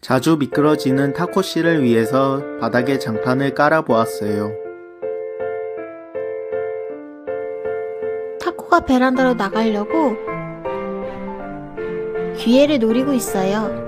자주 미끄러지는 타코 씨를 위해서 바닥에 장판을 깔아 보았어요. 타코가 베란다로 나가려고 기회를 노리고 있어요.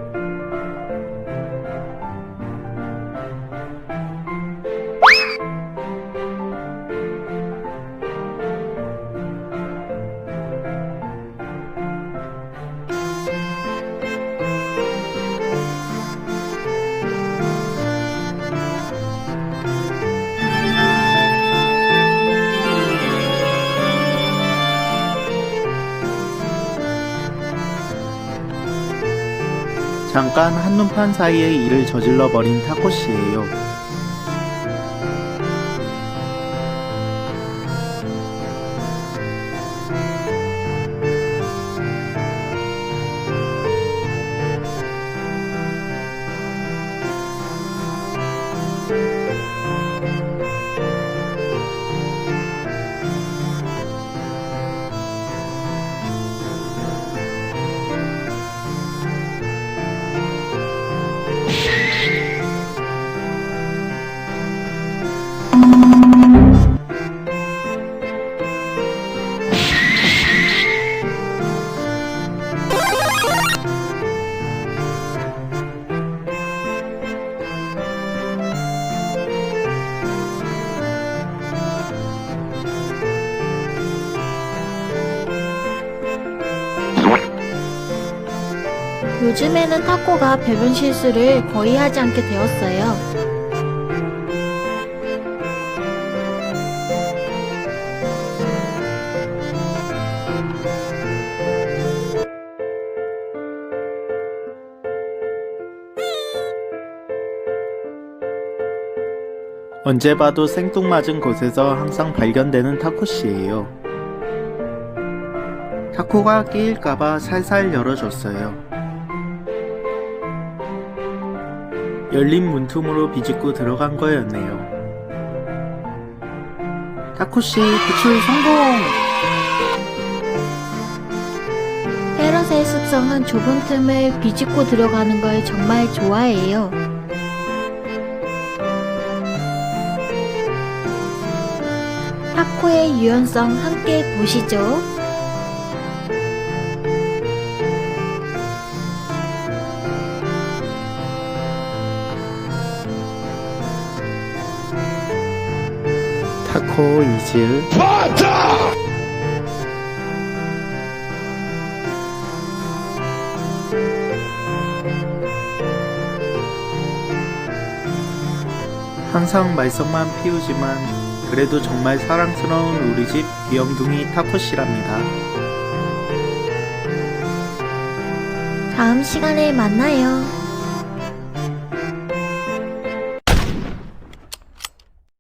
잠깐 한눈판 사이에 일을 저질러 버린 타코 씨예요. 요즘에는 타코가 배변 실수를 거의 하지 않게 되었어요. 언제 봐도 생뚱맞은 곳에서 항상 발견되는 타코씨예요. 타코가 끼일까봐 살살 열어줬어요. 열린 문틈으로 비집고 들어간 거였네요. 타코씨 구출 성공! 페럿의 습성은 좁은 틈을 비집고 들어가는 걸 정말 좋아해요. 타코의 유연성 함께 보시죠. 타코 이즈 항상 말썽만 피우지만 그래도 정말 사랑스러운 우리 집 귀염둥이 타코씨랍니다. 다음 시간에 만나요.